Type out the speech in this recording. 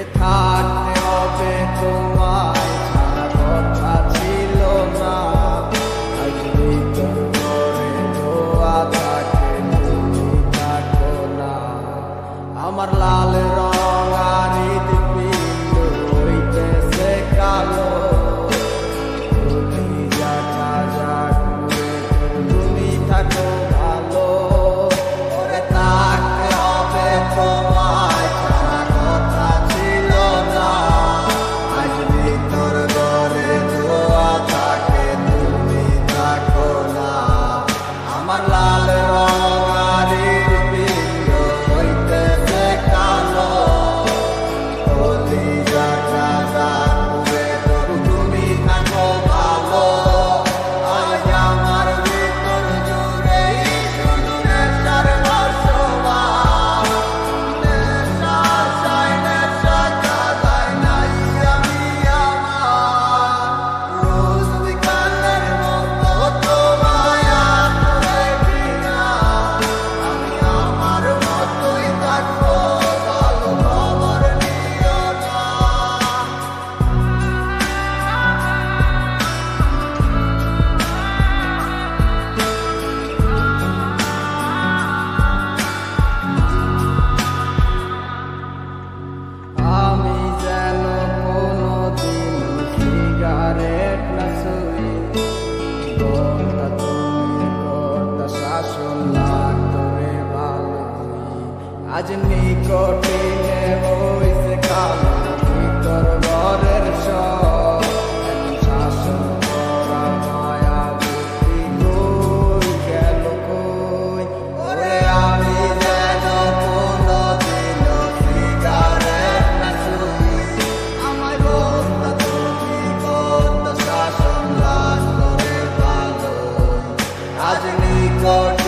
বেঁচে থাকতে হবে তোমার ছাড়া কথা ছিল না। আসলেই তো করে দোয়া থাকে তুমি থাকো না। আমার লাল রঙ La la. কর্তা তুমি কর্তা শাসন লাগতরে ভালো আজ নিকটে নেব ইসে কালো Lord.